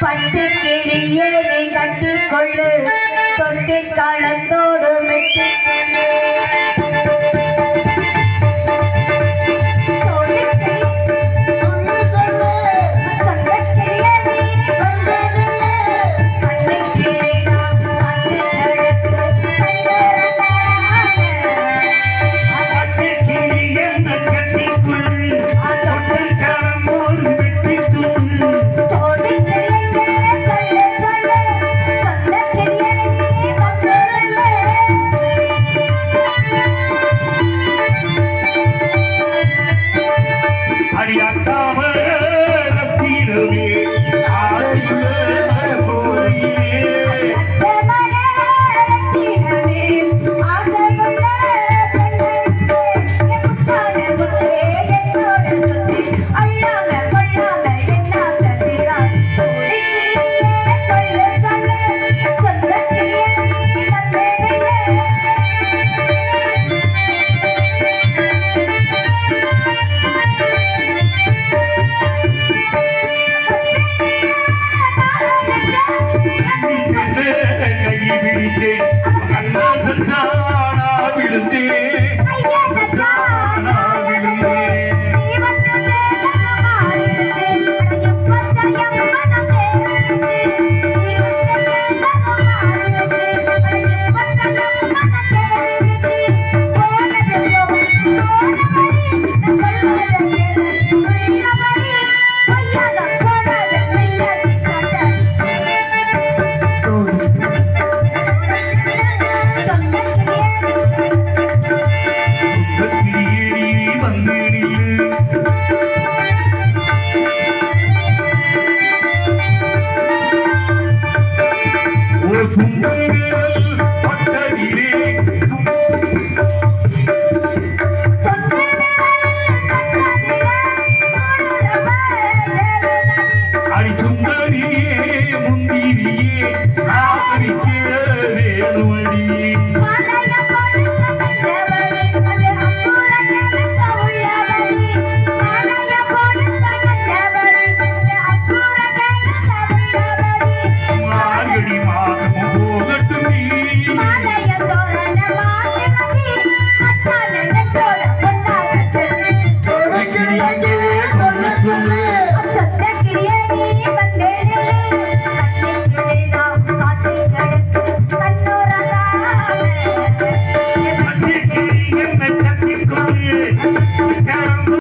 பட்டு கிளியே நீ கட்டிக்கொள்ளு. தொட்டு காலத்தோடு மெட்டி Maria Cal.